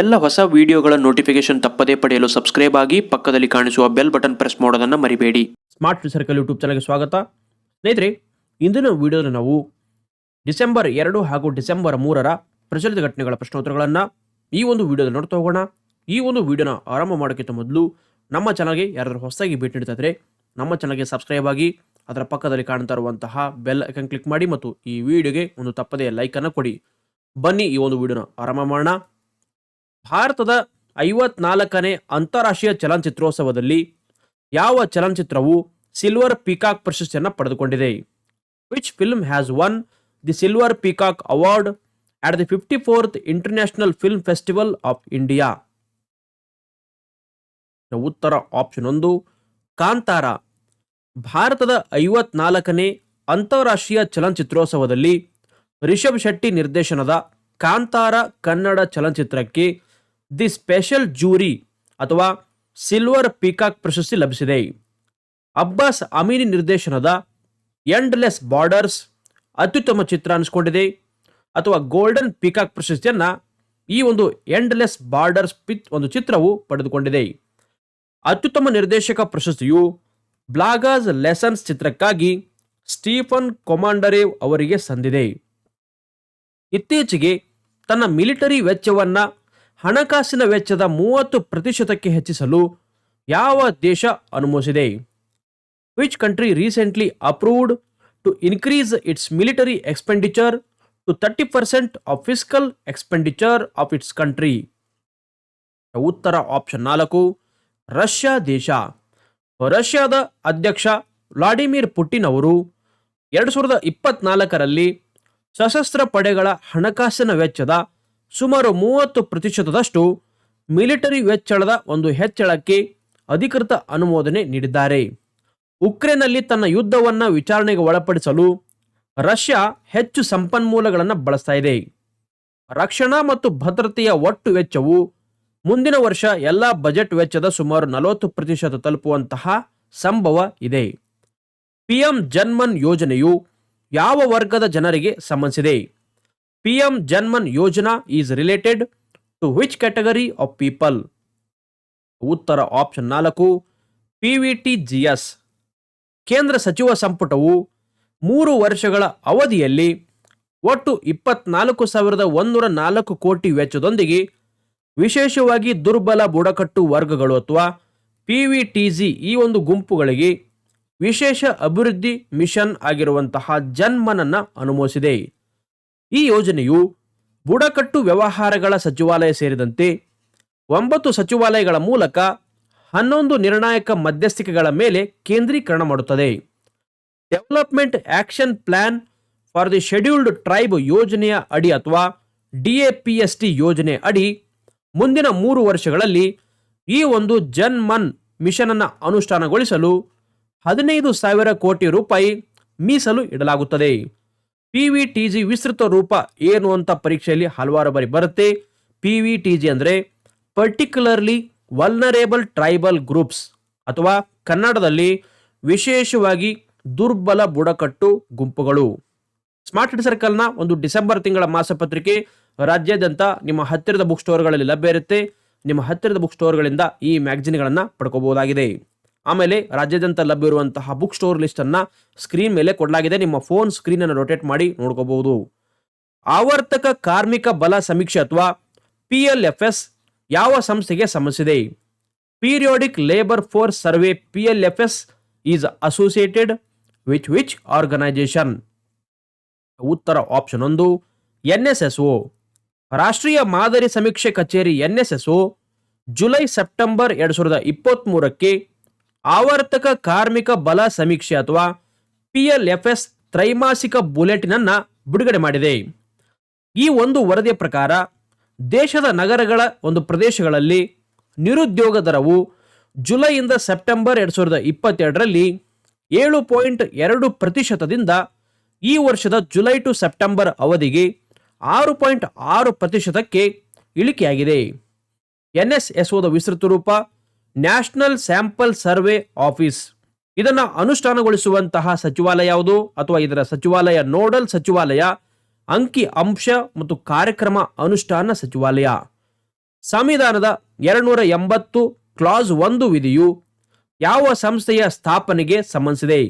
ಎಲ್ಲ ಹೊಸ ವಿಡಿಯೋಗಳ ನೋಟಿಫಿಕೇಶನ್ ತಪ್ಪದೇ ಪಡೆಯಲು ಸಬ್ಸ್ಕ್ರೈಬ್ ಆಗಿ ಪಕ್ಕದಲ್ಲಿ ಕಾಣಿಸುವ ಬೆಲ್ ಬಟನ್ ಪ್ರೆಸ್ ಮಾಡೋದನ್ನು ಮರಿಬೇಡಿ. ಸ್ಮಾರ್ಟ್ ಸರ್ಕಲ್ ಯೂಟ್ಯೂಬ್ ಚಾನಲ್ಗೆ ಸ್ವಾಗತ. ಸ್ನೇಹಿತರೆ, ಇಂದಿನ ವಿಡಿಯೋದಲ್ಲಿ ನಾವು ಡಿಸೆಂಬರ್ ಎರಡು ಹಾಗೂ ಡಿಸೆಂಬರ್ ಮೂರರ ಪ್ರಚಲಿತ ಘಟನೆಗಳ ಪ್ರಶ್ನೋತ್ತರಗಳನ್ನು ಈ ಒಂದು ವಿಡಿಯೋದಲ್ಲಿ ನೋಡ್ತಾ ಹೋಗೋಣ. ಈ ಒಂದು ವಿಡಿಯೋನ ಆರಂಭ ಮಾಡೋಕ್ಕಿಂತ ಮೊದಲು ನಮ್ಮ ಚಾನಲ್ಗೆ ಯಾರಾದರೂ ಹೊಸದಾಗಿ ಭೇಟಿ ನೀಡ್ತಾ ನಮ್ಮ ಚಾನಲ್ಗೆ ಸಬ್ಸ್ಕ್ರೈಬ್ ಆಗಿ ಅದರ ಪಕ್ಕದಲ್ಲಿ ಕಾಣ್ತಾ ಇರುವಂತಹ ಬೆಲ್ ಐಕನ್ ಕ್ಲಿಕ್ ಮಾಡಿ ಮತ್ತು ಈ ವಿಡಿಯೋಗೆ ಒಂದು ತಪ್ಪದೇ ಲೈಕನ್ನು ಕೊಡಿ. ಬನ್ನಿ ಈ ಒಂದು ವಿಡಿಯೋನ ಆರಂಭ ಮಾಡೋಣ. ಭಾರತದ ಐವತ್ನಾಲ್ಕನೇ ಅಂತಾರಾಷ್ಟ್ರೀಯ ಚಲನಚಿತ್ರೋತ್ಸವದಲ್ಲಿ ಯಾವ ಚಲನಚಿತ್ರವು ಸಿಲ್ವರ್ ಪೀಕಾಕ್ ಪ್ರಶಸ್ತಿಯನ್ನು ಪಡೆದುಕೊಂಡಿದೆ? Which film has won the silver peacock award at the fifty fourth international film festival of India ಉತ್ತರ ಆಪ್ಷನ್ ಒಂದು, ಕಾಂತಾರ. ಭಾರತದ ಐವತ್ನಾಲ್ಕನೇ ಅಂತಾರಾಷ್ಟ್ರೀಯ ಚಲನಚಿತ್ರೋತ್ಸವದಲ್ಲಿ ರಿಷಬ್ ಶೆಟ್ಟಿ ನಿರ್ದೇಶನದ ಕಾಂತಾರ ಕನ್ನಡ ಚಲನಚಿತ್ರಕ್ಕೆ ದಿ ಸ್ಪೆಷಲ್ ಜೂರಿ ಅಥವಾ ಸಿಲ್ವರ್ ಪಿಕಾಕ್ ಪ್ರಶಸ್ತಿ ಲಭಿಸಿದೆ. ಅಬ್ಬಾಸ್ ಅಮೀನಿ ನಿರ್ದೇಶನದ ಎಂಡ್ಲೆಸ್ ಬಾರ್ಡರ್ಸ್ ಅತ್ಯುತ್ತಮ ಚಿತ್ರ ಅನಿಸ್ಕೊಂಡಿದೆ. ಅಥವಾ ಗೋಲ್ಡನ್ ಪಿಕಾಕ್ ಪ್ರಶಸ್ತಿಯನ್ನ ಈ ಒಂದು ಎಂಡ್ಲೆಸ್ ಬಾರ್ಡರ್ಸ್ ಪಿತ್ ಒಂದು ಚಿತ್ರವು ಪಡೆದುಕೊಂಡಿದೆ. ಅತ್ಯುತ್ತಮ ನಿರ್ದೇಶಕ ಪ್ರಶಸ್ತಿಯು ಬ್ಲಾಗಾಸ್ ಲೆಸನ್ಸ್ ಚಿತ್ರಕ್ಕಾಗಿ ಸ್ಟೀಫನ್ ಕೊಮಾಂಡರೇವ್ ಅವರಿಗೆ ಸಂದಿದೆ. ಇತ್ತೀಚೆಗೆ ತನ್ನ ಮಿಲಿಟರಿ ವೆಚ್ಚವನ್ನ ಹಣಕಾಸಿನ ವೆಚ್ಚದ ಮೂವತ್ತು ಪ್ರತಿಶತಕ್ಕೆ ಹೆಚ್ಚಿಸಲು ಯಾವ ದೇಶ ಅನುಮೋದಿಸಿದೆ which country recently approved to increase its military expenditure to thirty percent of fiscal expenditure of its country ಉತ್ತರ ಆಪ್ಷನ್ ನಾಲ್ಕು, ರಷ್ಯಾ ದೇಶ. ರಷ್ಯಾದ ಅಧ್ಯಕ್ಷ ವ್ಲಾಡಿಮಿರ್ ಪುಟಿನ್ ಅವರು ಎರಡು ಸಾವಿರದ ಇಪ್ಪತ್ನಾಲ್ಕರಲ್ಲಿ ಸಶಸ್ತ್ರ ಪಡೆಗಳ ಹಣಕಾಸಿನ ವೆಚ್ಚದ ಸುಮಾರು ಮೂವತ್ತು ಪ್ರತಿಶತದಷ್ಟು ಮಿಲಿಟರಿ ವೆಚ್ಚಳದ ಒಂದು ಹೆಚ್ಚಳಕ್ಕೆ ಅಧಿಕೃತ ಅನುಮೋದನೆ ನೀಡಿದ್ದಾರೆ. ಉಕ್ರೇನ್ನಲ್ಲಿ ತನ್ನ ಯುದ್ಧವನ್ನು ವಿಚಾರಣೆಗೆ ಒಳಪಡಿಸಲು ರಷ್ಯಾ ಹೆಚ್ಚು ಸಂಪನ್ಮೂಲಗಳನ್ನು ಬಳಸ್ತಾ ಇದೆ. ರಕ್ಷಣಾ ಮತ್ತು ಭದ್ರತೆಯ ಒಟ್ಟು ವೆಚ್ಚವು ಮುಂದಿನ ವರ್ಷ ಎಲ್ಲ ಬಜೆಟ್ ವೆಚ್ಚದ ಸುಮಾರು ನಲವತ್ತು ಪ್ರತಿಶತ ತಲುಪುವಂತಹ ಸಂಭವ ಇದೆ. ಪಿಎಂ ಜನ್ಮನ್ ಯೋಜನೆಯು ಯಾವ ವರ್ಗದ ಜನರಿಗೆ ಸಂಬಂಧಿಸಿದೆ? PM Janman Yojana is related to which category of people ಉತ್ತರ ಆಪ್ಷನ್ ನಾಲ್ಕು ಪಿ ವಿ ಟಿ ಜಿ ಎಸ್ ಕೇಂದ್ರ ಸಚಿವ ಸಂಪುಟವು ಮೂರು ವರ್ಷಗಳ ಅವಧಿಯಲ್ಲಿ ಒಟ್ಟು ಇಪ್ಪತ್ನಾಲ್ಕು ಸಾವಿರದ ಒಂದೂರ ನಾಲ್ಕು ಕೋಟಿ ವೆಚ್ಚದೊಂದಿಗೆ ವಿಶೇಷವಾಗಿ ದುರ್ಬಲ ಬುಡಕಟ್ಟು ವರ್ಗಗಳು ಅಥವಾ ಪಿ ವಿ ಟಿ ಜಿ ಈ ಒಂದು ಗುಂಪುಗಳಿಗೆ ವಿಶೇಷ ಅಭಿವೃದ್ಧಿ ಮಿಷನ್ ಆಗಿರುವಂತಹ ಜನ್ಮನನ್ನು ಅನುಮೋದಿಸಿದೆ ಈ ಯೋಜನೆಯು ಬುಡಕಟ್ಟು ವ್ಯವಹಾರಗಳ ಸಚಿವಾಲಯ ಸೇರಿದಂತೆ ಒಂಬತ್ತು ಸಚಿವಾಲಯಗಳ ಮೂಲಕ ಹನ್ನೊಂದು ನಿರ್ಣಾಯಕ ಮಧ್ಯಸ್ಥಿಕೆಗಳ ಮೇಲೆ ಕೇಂದ್ರೀಕರಣ ಮಾಡುತ್ತದೆ. Development action plan for the scheduled tribe ಯೋಜನೆಯ ಅಡಿ ಅಥವಾ ಡಿಎಪಿಎಸ್ಟಿ ಯೋಜನೆ ಅಡಿ ಮುಂದಿನ ಮೂರು ವರ್ಷಗಳಲ್ಲಿ ಈ ಒಂದು ಜನ್ ಮನ್ ಮಿಷನ್ ಅನ್ನು ಅನುಷ್ಠಾನಗೊಳಿಸಲು ಹದಿನೈದು ಸಾವಿರ ಕೋಟಿ ರೂಪಾಯಿ ಮೀಸಲು ಇಡಲಾಗುತ್ತದೆ. ಪಿ ವಿಸ್ತೃತ ರೂಪ ಏನು ಅಂತ ಪರೀಕ್ಷೆಯಲ್ಲಿ ಹಲವಾರು ಬಾರಿ ಬರುತ್ತೆ. ಪಿ ವಿ ಟಿ ಜಿ ಅಂದರೆ ಪರ್ಟಿಕ್ಯುಲರ್ಲಿ ವಲ್ನರೇಬಲ್ ಟ್ರೈಬಲ್ ಗ್ರೂಪ್ಸ್ ಅಥವಾ ಕನ್ನಡದಲ್ಲಿ ವಿಶೇಷವಾಗಿ ದುರ್ಬಲ ಬುಡಕಟ್ಟು ಗುಂಪುಗಳು. ಸ್ಮಾರ್ಟ್ ಸರ್ಕಲ್ನ ಒಂದು ಡಿಸೆಂಬರ್ ತಿಂಗಳ ಮಾಸಪತ್ರಿಕೆ ರಾಜ್ಯಾದ್ಯಂತ ನಿಮ್ಮ ಹತ್ತಿರದ ಬುಕ್ ಸ್ಟೋರ್ಗಳಲ್ಲಿ ಲಭ್ಯ ಇರುತ್ತೆ. ನಿಮ್ಮ ಹತ್ತಿರದ ಬುಕ್ ಸ್ಟೋರ್ಗಳಿಂದ ಈ ಮ್ಯಾಗಜಿನ್ಗಳನ್ನು ಪಡ್ಕೋಬಹುದಾಗಿದೆ. ಆಮೇಲೆ ರಾಜ್ಯಾದ್ಯಂತ ಲಭ್ಯವಿರುವಂತಹ ಬುಕ್ ಸ್ಟೋರ್ ಲಿಸ್ಟನ್ನು ಸ್ಕ್ರೀನ್ ಮೇಲೆ ಕೊಡಲಾಗಿದೆ. ನಿಮ್ಮ ಫೋನ್ ಸ್ಕ್ರೀನನ್ನು ರೊಟೇಟ್ ಮಾಡಿ ನೋಡ್ಕೋಬಹುದು. ಆವರ್ತಕ ಕಾರ್ಮಿಕ ಬಲ ಸಮೀಕ್ಷೆ ಅಥವಾ ಪಿ ಯಾವ ಸಂಸ್ಥೆಗೆ ಸಂಬಂಧಿಸಿದೆ? Periodic labour force survey P L F S is associated which which organisation ಉತ್ತರ ಆಪ್ಷನ್ ಒಂದು ಎನ್ ಎಸ್ ಎಸ್ ಒ ರಾಷ್ಟ್ರೀಯ ಮಾದರಿ ಸಮೀಕ್ಷೆ ಕಚೇರಿ N S S O July September ಎರಡು ಸಾವಿರದ ಇಪ್ಪತ್ತ್ಮೂರಕ್ಕೆ ಆವರ್ತಕ ಕಾರ್ಮಿಕ ಬಲ ಸಮೀಕ್ಷೆ ಅಥವಾ ಪಿ ಎಲ್ ಎಫ್ ಎಸ್ ತ್ರೈಮಾಸಿಕ ಬುಲೆಟಿನ್ ಅನ್ನ ಬಿಡುಗಡೆ ಮಾಡಿದೆ. ಈ ಒಂದು ವರದಿಯ ಪ್ರಕಾರ ದೇಶದ ನಗರಗಳ ಒಂದು ಪ್ರದೇಶಗಳಲ್ಲಿ ನಿರುದ್ಯೋಗ ದರವು ಜುಲೈಯಿಂದ ಸೆಪ್ಟೆಂಬರ್ ಎರಡು ಸಾವಿರದ ಇಪ್ಪತ್ತೆರಡರಲ್ಲಿ ಏಳು ಪಾಯಿಂಟ್ ಎರಡು ಪ್ರತಿಶತದಿಂದ ಈ ವರ್ಷದ ಜುಲೈ ಟು ಸೆಪ್ಟೆಂಬರ್ ಅವಧಿಗೆ ಆರು ಪಾಯಿಂಟ್ ಆರು ಪ್ರತಿಶತಕ್ಕೆ ಇಳಿಕೆಯಾಗಿದೆ. ಎನ್ ವಿಸ್ತೃತ ರೂಪ ನ್ಯಾಷನಲ್ ಸ್ಯಾಂಪಲ್ ಸರ್ವೆ ಆಫೀಸ್. ಇದನ್ನು ಅನುಷ್ಠಾನಗೊಳಿಸುವಂತಹ ಸಚಿವಾಲಯ ಯಾವುದು? ಅಥವಾ ಇದರ ಸಚಿವಾಲಯ ನೋಡಲ್ ಸಚಿವಾಲಯ, ಅಂಕಿ ಅಂಶ ಮತ್ತು ಕಾರ್ಯಕ್ರಮ ಅನುಷ್ಠಾನ ಸಚಿವಾಲಯ. ಸಂವಿಧಾನದ ಎರಡುನೂರ ಎಂಬತ್ತು ಕ್ಲಾಸ್ ಒಂದು ವಿಧಿಯು ಯಾವ ಸಂಸ್ಥೆಯ ಸ್ಥಾಪನೆಗೆ ಸಂಬಂಧಿಸಿದೆ?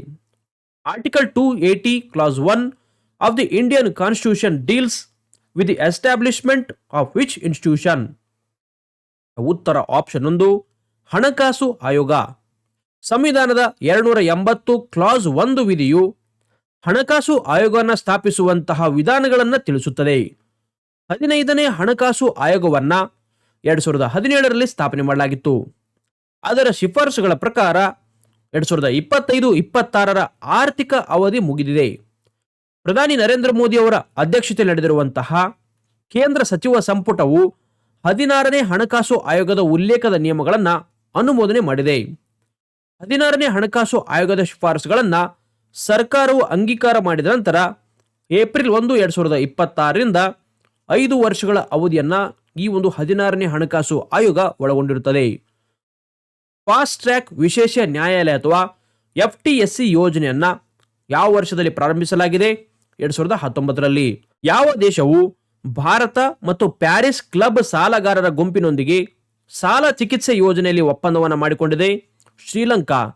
Article two eighty clause one of the Indian constitution deals with the establishment of which institution. ಉತ್ತರ ಆಪ್ಷನ್ ಒಂದು ಹಣಕಾಸು ಆಯೋಗ. ಸಂವಿಧಾನದ ಎರಡುನೂರ ಎಂಬತ್ತು ಕ್ಲಾಸ್ ಒಂದು ವಿಧಿಯು ಹಣಕಾಸು ಆಯೋಗವನ್ನು ಸ್ಥಾಪಿಸುವಂತಹ ವಿಧಾನಗಳನ್ನು ತಿಳಿಸುತ್ತದೆ. ಹದಿನೈದನೇ ಹಣಕಾಸು ಆಯೋಗವನ್ನು ಎರಡು ಸಾವಿರದ ಹದಿನೇಳರಲ್ಲಿ ಸ್ಥಾಪನೆ ಮಾಡಲಾಗಿತ್ತು. ಅದರ ಶಿಫಾರಸುಗಳ ಪ್ರಕಾರ ಎರಡು ಸಾವಿರದ ಇಪ್ಪತ್ತೈದು ಇಪ್ಪತ್ತಾರರ ಆರ್ಥಿಕ ಅವಧಿ ಮುಗಿದಿದೆ. ಪ್ರಧಾನಿ ನರೇಂದ್ರ ಮೋದಿ ಅವರ ಅಧ್ಯಕ್ಷತೆ ನಡೆದಿರುವಂತಹ ಕೇಂದ್ರ ಸಚಿವ ಸಂಪುಟವು ಹದಿನಾರನೇ ಹಣಕಾಸು ಆಯೋಗದ ಉಲ್ಲೇಖದ ನಿಯಮಗಳನ್ನು ಅನುಮೋದನೆ ಮಾಡಿದೆ. ಹದಿನಾರನೇ ಹಣಕಾಸು ಆಯೋಗದ ಶಿಫಾರಸುಗಳನ್ನು ಸರ್ಕಾರವು ಅಂಗೀಕಾರ ಮಾಡಿದ ನಂತರ ಏಪ್ರಿಲ್ ಒಂದು, ಎರಡು ಸಾವಿರದ ಇಪ್ಪತ್ತಾರರಿಂದ ಐದು ವರ್ಷಗಳ ಅವಧಿಯನ್ನು ಈ ಒಂದು ಹದಿನಾರನೇ ಹಣಕಾಸು ಆಯೋಗ ಒಳಗೊಂಡಿರುತ್ತದೆ. ಫಾಸ್ಟ್ ಟ್ರ್ಯಾಕ್ ವಿಶೇಷ ನ್ಯಾಯಾಲಯ ಅಥವಾ ಎಫ್ ಟಿ ಎಸ್ ಸಿ ಯೋಜನೆಯನ್ನ ಯಾವ ವರ್ಷದಲ್ಲಿ ಪ್ರಾರಂಭಿಸಲಾಗಿದೆ? ಎರಡು ಸಾವಿರದ ಹತ್ತೊಂಬತ್ತರಲ್ಲಿ. ಯಾವ ದೇಶವು ಭಾರತ ಮತ್ತು ಪ್ಯಾರಿಸ್ ಕ್ಲಬ್ ಸಾಲಗಾರರ ಗುಂಪಿನೊಂದಿಗೆ ಸಾಲ ಚಿಕಿತ್ಸೆ ಯೋಜನೆಯಲ್ಲಿ ಒಪ್ಪಂದವನ್ನು ಮಾಡಿಕೊಂಡಿದೆ. ಶ್ರೀಲಂಕಾ.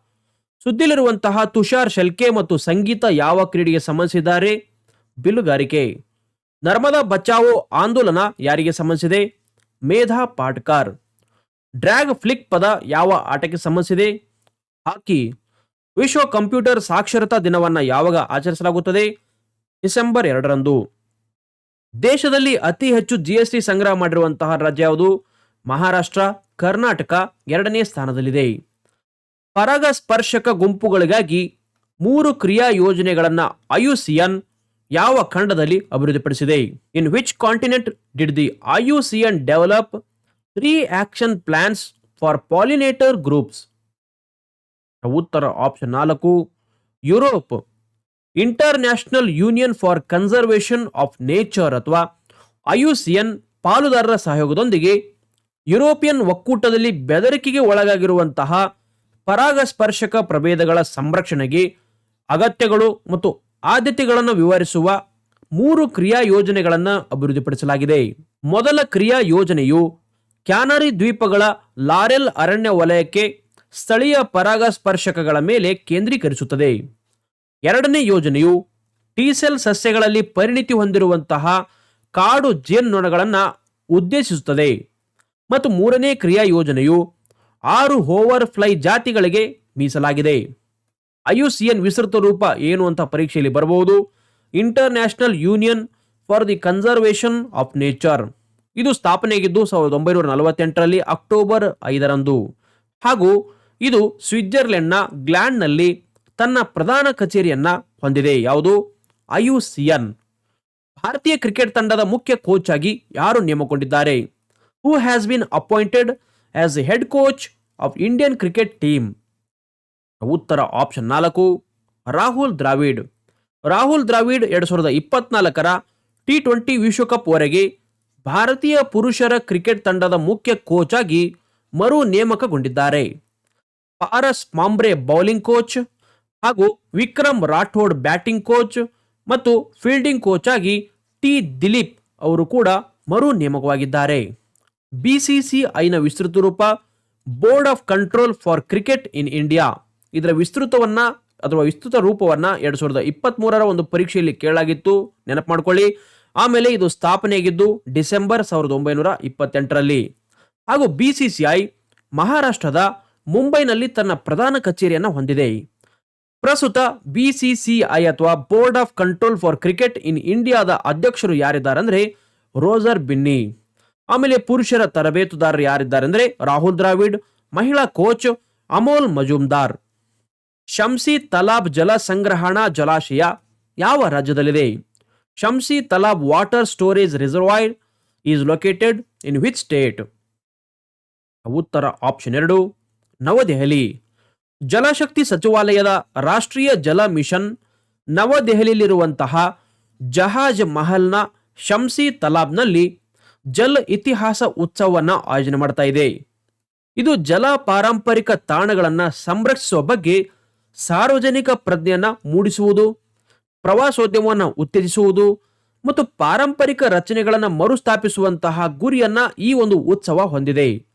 ಸುದ್ದಿಲಿರುವಂತಹ ತುಷಾರ್ ಶೆಲ್ಕೆ ಮತ್ತು ಸಂಗೀತ ಯಾವ ಕ್ರೀಡೆಗೆ ಸಂಬಂಧಿಸಿದ್ದಾರೆ? ಬಿಲ್ಲುಗಾರಿಕೆ ನರ್ಮದಾ ಬಚಾವೋ ಆಂದೋಲನ ಯಾರಿಗೆ ಸಂಬಂಧಿಸಿದೆ? ಮೇಧಾ ಪಾಟ್ಕಾರ್. ಡ್ರ್ಯಾಗ್ ಫ್ಲಿಕ್ ಪದ ಯಾವ ಆಟಕ್ಕೆ ಸಂಬಂಧಿಸಿದೆ? ಹಾಕಿ. ವಿಶ್ವ ಕಂಪ್ಯೂಟರ್ ಸಾಕ್ಷರತಾ ದಿನವನ್ನು ಯಾವಾಗ ಆಚರಿಸಲಾಗುತ್ತದೆ? ಡಿಸೆಂಬರ್ ಎರಡರಂದು. ದೇಶದಲ್ಲಿ ಅತಿ ಹೆಚ್ಚು ಜಿಎಸ್ಟಿ ಸಂಗ್ರಹ ಮಾಡಿರುವಂತಹ ರಾಜ್ಯ ಯಾವುದು? ಮಹಾರಾಷ್ಟ್ರ, ಕರ್ನಾಟಕ ಎರಡನೇ ಸ್ಥಾನದಲ್ಲಿದೆ. ಪರಾಗಸ್ಪರ್ಶಕ ಗುಂಪುಗಳಿಗಾಗಿ ಮೂರು ಕ್ರಿಯಾ ಯೋಜನೆಗಳನ್ನು ಐಯುಸಿಎನ್ ಯಾವ ಖಂಡದಲ್ಲಿ ಅಭಿವೃದ್ಧಿಪಡಿಸಿದೆ? In which continent did the IUCN develop three action plans for pollinator groups? ಉತ್ತರ ಆಪ್ಷನ್ ನಾಲ್ಕು, Europe international union for conservation of nature ಅಥವಾ ಐಯುಸಿಎನ್ ಪಾಲುದಾರರ ಸಹಯೋಗದೊಂದಿಗೆ ಯುರೋಪಿಯನ್ ಒಕ್ಕೂಟದಲ್ಲಿ ಬೆದರಿಕೆಗೆ ಒಳಗಾಗಿರುವಂತಹ ಪರಾಗಸ್ಪರ್ಶಕ ಪ್ರಭೇದಗಳ ಸಂರಕ್ಷಣೆಗೆ ಅಗತ್ಯಗಳು ಮತ್ತು ಆದ್ಯತೆಗಳನ್ನು ವಿವರಿಸುವ ಮೂರು ಕ್ರಿಯಾ ಯೋಜನೆಗಳನ್ನು ಅಭಿವೃದ್ಧಿಪಡಿಸಲಾಗಿದೆ. ಮೊದಲ ಕ್ರಿಯಾ ಯೋಜನೆಯು ಕ್ಯಾನರಿ ದ್ವೀಪಗಳ ಲಾರೆಲ್ ಅರಣ್ಯ ವಲಯಕ್ಕೆ ಸ್ಥಳೀಯ ಪರಾಗಸ್ಪರ್ಶಕಗಳ ಮೇಲೆ ಕೇಂದ್ರೀಕರಿಸುತ್ತದೆ. ಎರಡನೇ ಯೋಜನೆಯು ಟೀಸೆಲ್ ಸಸ್ಯಗಳಲ್ಲಿ ಪರಿಣಿತಿ ಹೊಂದಿರುವಂತಹ ಕಾಡು ಜೇನುನೊಣಗಳನ್ನು ಉದ್ದೇಶಿಸುತ್ತದೆ. ಮತ್ತು ಮೂರನೇ ಕ್ರಿಯಾ ಯೋಜನೆಯು ಆರು ಹೋವರ್ ಫ್ಲೈ ಜಾತಿಗಳಿಗೆ ಮೀಸಲಾಗಿದೆ. ಐಯುಸಿಎನ್ ವಿಸ್ತೃತ ರೂಪ ಏನು ಅಂತ ಪರೀಕ್ಷೆಯಲ್ಲಿ ಬರಬಹುದು. International union for the conservation of nature ಇದು ಸ್ಥಾಪನೆಯಾಗಿದ್ದು ಸಾವಿರದ ಒಂಬೈನೂರ ನಲವತ್ತೆಂಟರಲ್ಲಿ ಅಕ್ಟೋಬರ್ ಐದರಂದು. ಹಾಗೂ ಇದು ಸ್ವಿಟ್ಜರ್ಲೆಂಡ್ನ ಗ್ಲ್ಯಾಂಡ್ನಲ್ಲಿ ತನ್ನ ಪ್ರಧಾನ ಕಚೇರಿಯನ್ನ ಹೊಂದಿದೆ. ಯಾವುದು? ಐಯುಸಿಎನ್. ಭಾರತೀಯ ಕ್ರಿಕೆಟ್ ತಂಡದ ಮುಖ್ಯ ಕೋಚ್ ಆಗಿ ಯಾರು ನೇಮಕೊಂಡಿದ್ದಾರೆ who has been appointed as the head coach of Indian cricket team ಉತ್ತರ ಆಪ್ಷನ್ ನಾಲ್ಕು, ರಾಹುಲ್ ದ್ರಾವಿಡ್. ರಾಹುಲ್ ದ್ರಾವಿಡ್ ಎರಡು ಸಾವಿರದ ಇಪ್ಪತ್ನಾಲ್ಕರ ಟಿ ಟ್ವೆಂಟಿ ವಿಶ್ವಕಪ್ವರೆಗೆ ಭಾರತೀಯ ಪುರುಷರ ಕ್ರಿಕೆಟ್ ತಂಡದ ಮುಖ್ಯ ಕೋಚ್ ಆಗಿ ಮರು ನೇಮಕಗೊಂಡಿದ್ದಾರೆ. ಪಾರಸ್ ಮಾಂಬ್ರೆ ಬೌಲಿಂಗ್ ಕೋಚ್ ಹಾಗೂ ವಿಕ್ರಮ್ ರಾಠೋಡ್ ಬ್ಯಾಟಿಂಗ್ ಕೋಚ್ ಮತ್ತು ಫೀಲ್ಡಿಂಗ್ ಕೋಚ್ ಆಗಿ ಟಿ ದಿಲೀಪ್ ಅವರು ಕೂಡ ಮರು ನೇಮಕವಾಗಿದ್ದಾರೆ. ಬಿಸಿಸಿಐನ ವಿಸ್ತೃತ ರೂಪ board of control for cricket in India ಇದರ ವಿಸ್ತೃತವನ್ನ ಅಥವಾ ವಿಸ್ತೃತ ರೂಪವನ್ನ ಎರಡ್ ಸಾವಿರದ ಇಪ್ಪತ್ತ್ ಮೂರರ ಒಂದು ಪರೀಕ್ಷೆಯಲ್ಲಿ ಕೇಳಲಾಗಿತ್ತು. ನೆನಪು ಮಾಡ್ಕೊಳ್ಳಿ ಆಮೇಲೆ ಇದು ಸ್ಥಾಪನೆಯಾಗಿದ್ದು ಡಿಸೆಂಬರ್ ಸಾವಿರದ ಒಂಬೈನೂರ ಇಪ್ಪತ್ತೆಂಟರಲ್ಲಿ. ಹಾಗೂ ಬಿಸಿಸಿಐ ಮಹಾರಾಷ್ಟ್ರದ ಮುಂಬೈನಲ್ಲಿ ತನ್ನ ಪ್ರಧಾನ ಕಚೇರಿಯನ್ನು ಹೊಂದಿದೆ. ಪ್ರಸ್ತುತ ಬಿಸಿಸಿಐ ಅಥವಾ board of control for cricket in ಇಂಡಿಯಾದ ಅಧ್ಯಕ್ಷರು ಯಾರಿದ್ದಾರೆ ಅಂದ್ರೆ ರೋಜರ್ ಬಿನ್ನಿ. ಆಮೇಲೆ ಪುರುಷರ ತರಬೇತುದಾರರು ಯಾರಿದ್ದಾರೆ ಅಂದ್ರೆ ರಾಹುಲ್ ದ್ರಾವಿಡ್, ಮಹಿಳಾ ಕೋಚ್ ಅಮೋಲ್ ಮಜುಮ್ದಾರ್ ಶಂಸಿ ತಲಾಬ್ ಜಲ ಸಂಗ್ರಹಣಾ ಜಲಾಶಯ ಯಾವ ರಾಜ್ಯದಲ್ಲಿದೆ? Shamsi Talab water storage reservoir is located in which state? ಉತ್ತರ ಆಪ್ಷನ್ ಎರಡು, ನವದೆಹಲಿ. ಜಲಶಕ್ತಿ ಸಚಿವಾಲಯದ ರಾಷ್ಟ್ರೀಯ ಜಲ ಮಿಷನ್ ನವದೆಹಲಿಯಲ್ಲಿರುವಂತಹ ಜಹಾಜ್ ಮಹಲ್ನ ಶಂಸಿ ತಲಾಬ್ನಲ್ಲಿ ಜಲ್ ಇತಿಹಾಸ ಉತ್ಸವವನ್ನು ಆಯೋಜನೆ ಮಾಡ್ತಾ ಇದೆ. ಇದು ಜಲ ಪಾರಂಪರಿಕ ತಾಣಗಳನ್ನು ಸಂರಕ್ಷಿಸುವ ಬಗ್ಗೆ ಸಾರ್ವಜನಿಕ ಪ್ರಜ್ಞೆಯನ್ನು ಮೂಡಿಸುವುದು, ಪ್ರವಾಸೋದ್ಯಮವನ್ನು ಉತ್ತೇಜಿಸುವುದು ಮತ್ತು ಪಾರಂಪರಿಕ ರಚನೆಗಳನ್ನು ಮರುಸ್ಥಾಪಿಸುವಂತಹ ಗುರಿಯನ್ನ ಈ ಒಂದು ಉತ್ಸವ ಹೊಂದಿದೆ.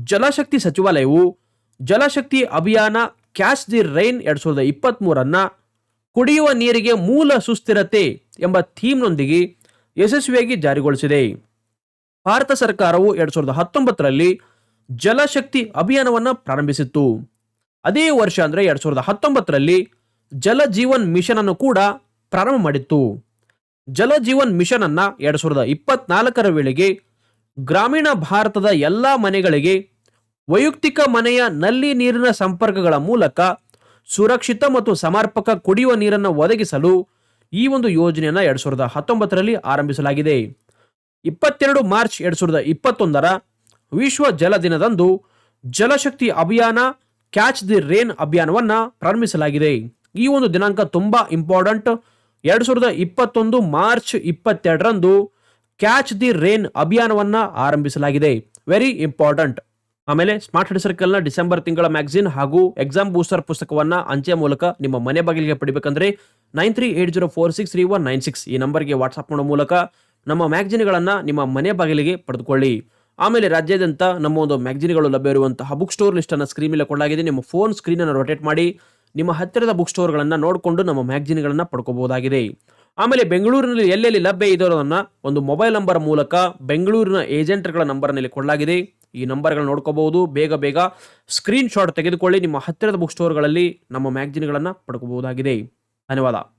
ಜಲಶಕ್ತಿ ಸಚಿವಾಲಯವು ಜಲಶಕ್ತಿ ಅಭಿಯಾನ ಕ್ಯಾಚ್ ದಿ ರೈನ್ ಎರಡ್ ಸಾವಿರದ ಇಪ್ಪತ್ತ್ ಮೂರನ್ನ ಕುಡಿಯುವ ನೀರಿಗೆ ಮೂಲ ಸುಸ್ಥಿರತೆ ಎಂಬ ಥೀಮ್ನೊಂದಿಗೆ ಯಶಸ್ವಿಯಾಗಿ ಜಾರಿಗೊಳಿಸಿದೆ. ಭಾರತ ಸರ್ಕಾರವು ಎರಡ್ ಸಾವಿರದ ಹತ್ತೊಂಬತ್ತರಲ್ಲಿ ಜಲಶಕ್ತಿ ಅಭಿಯಾನವನ್ನು ಪ್ರಾರಂಭಿಸಿತ್ತು. ಅದೇ ವರ್ಷ ಅಂದರೆ ಎರಡ್ ಸಾವಿರದ ಹತ್ತೊಂಬತ್ತರಲ್ಲಿ ಜಲ ಜೀವನ್ ಮಿಷನ್ ಅನ್ನು ಕೂಡ ಪ್ರಾರಂಭ ಮಾಡಿತ್ತು. ಜಲ ಜೀವನ್ ಮಿಷನ್ ಅನ್ನ ಎರಡ್ ಸಾವಿರದ ಇಪ್ಪತ್ನಾಲ್ಕರ ವೇಳೆಗೆ ಗ್ರಾಮೀಣ ಭಾರತದ ಎಲ್ಲ ಮನೆಗಳಿಗೆ ವೈಯಕ್ತಿಕ ಮನೆಯ ನಲ್ಲಿ ನೀರಿನ ಸಂಪರ್ಕಗಳ ಮೂಲಕ ಸುರಕ್ಷಿತ ಮತ್ತು ಸಮರ್ಪಕ ಕುಡಿಯುವ ನೀರನ್ನು ಒದಗಿಸಲು ಈ ಒಂದು ಯೋಜನೆಯನ್ನು ಎರಡ್ ಸಾವಿರದ ಹತ್ತೊಂಬತ್ತರಲ್ಲಿ ಆರಂಭಿಸಲಾಗಿದೆ. ಇಪ್ಪತ್ತೆರಡು ಮಾರ್ಚ್ ಎರಡು ಸಾವಿರದ ಇಪ್ಪತ್ತೊಂದರ ವಿಶ್ವ ಜಲ ದಿನದಂದು ಜಲಶಕ್ತಿ ಅಭಿಯಾನ ಕ್ಯಾಚ್ ದಿ ರೇನ್ ಅಭಿಯಾನವನ್ನ ಪ್ರಾರಂಭಿಸಲಾಗಿದೆ. ಈ ಒಂದು ದಿನಾಂಕ ತುಂಬಾ ಇಂಪಾರ್ಟೆಂಟ್ ಎರಡು ಸಾವಿರದ ಇಪ್ಪತ್ತೊಂದು ಮಾರ್ಚ್ ಇಪ್ಪತ್ತೆರಡರಂದು ಕ್ಯಾಚ್ ದಿ ರೇನ್ ಅಭಿಯಾನವನ್ನ ಆರಂಭಿಸಲಾಗಿದೆ. ವೆರಿ ಇಂಪಾರ್ಟೆಂಟ್ ಆಮೇಲೆ ಸ್ಮಾರ್ಟ್ ಹೆಡ್ ಸರ್ಕಲ್ನ ಡಿಸೆಂಬರ್ ತಿಂಗಳ ಮ್ಯಾಗಝಿನ್ ಹಾಗೂ ಎಕ್ಸಾಮ್ ಬೂಸ್ಟರ್ ಪುಸ್ತಕವನ್ನ ಅಂಚೆ ಮೂಲಕ ನಿಮ್ಮ ಮನೆ ಬಾಗಿಲಿಗೆ ಪಡಿಬೇಕಂದ್ರೆ nine three eight zero four six three one nine six ಈ ನಂಬರ್ಗೆ ವಾಟ್ಸ್ಆಪ್ ಮಾಡೋ ಮೂಲಕ ನಮ್ಮ ಮ್ಯಾಗ್ಜಿನ್ಗಳನ್ನು ನಿಮ್ಮ ಮನೆ ಬಾಗಿಲಿಗೆ ಪಡೆದುಕೊಳ್ಳಿ. ಆಮೇಲೆ ರಾಜ್ಯಾದ್ಯಂತ ನಮ್ಮ ಒಂದು ಮ್ಯಾಗ್ಜಿನ್ಗಳು ಲಭ್ಯ ಇರುವಂತಹ ಬುಕ್ ಸ್ಟೋರ್ ಲಿಸ್ಟನ್ನು ಸ್ಕ್ರೀನ್ ಮೇಲೆ ಕೊಡಲಾಗಿದೆ ನಿಮ್ಮ ಫೋನ್ ಸ್ಕ್ರೀನನ್ನು ರೊಟೇಟ್ ಮಾಡಿ, ನಿಮ್ಮ ಹತ್ತಿರದ ಬುಕ್ ಸ್ಟೋರ್ಗಳನ್ನು ನೋಡಿಕೊಂಡು ನಮ್ಮ ಮ್ಯಾಗ್ಜಿನ್ಗಳನ್ನು ಪಡ್ಕೋಬಹುದಾಗಿದೆ. ಆಮೇಲೆ ಬೆಂಗಳೂರಿನಲ್ಲಿ ಎಲ್ಲೆಲ್ಲಿ ಲಭ್ಯ ಇರೋದನ್ನ ಒಂದು ಮೊಬೈಲ್ ನಂಬರ್ ಮೂಲಕ ಬೆಂಗಳೂರಿನ ಏಜೆಂಟ್ಗಳ ನಂಬರ್ನಲ್ಲಿ ಕೊಡಲಾಗಿದೆ. ಈ ನಂಬರ್ಗಳು ನೋಡ್ಕೋಬಹುದು. ಬೇಗ ಬೇಗ ಸ್ಕ್ರೀನ್ ಶಾಟ್ ತೆಗೆದುಕೊಳ್ಳಿ. ನಿಮ್ಮ ಹತ್ತಿರದ ಬುಕ್ ಸ್ಟೋರ್ಗಳಲ್ಲಿ ನಮ್ಮ ಮ್ಯಾಗ್ಜಿನ್ಗಳನ್ನು ಪಡ್ಕೋಬಹುದಾಗಿದೆ. ಧನ್ಯವಾದ.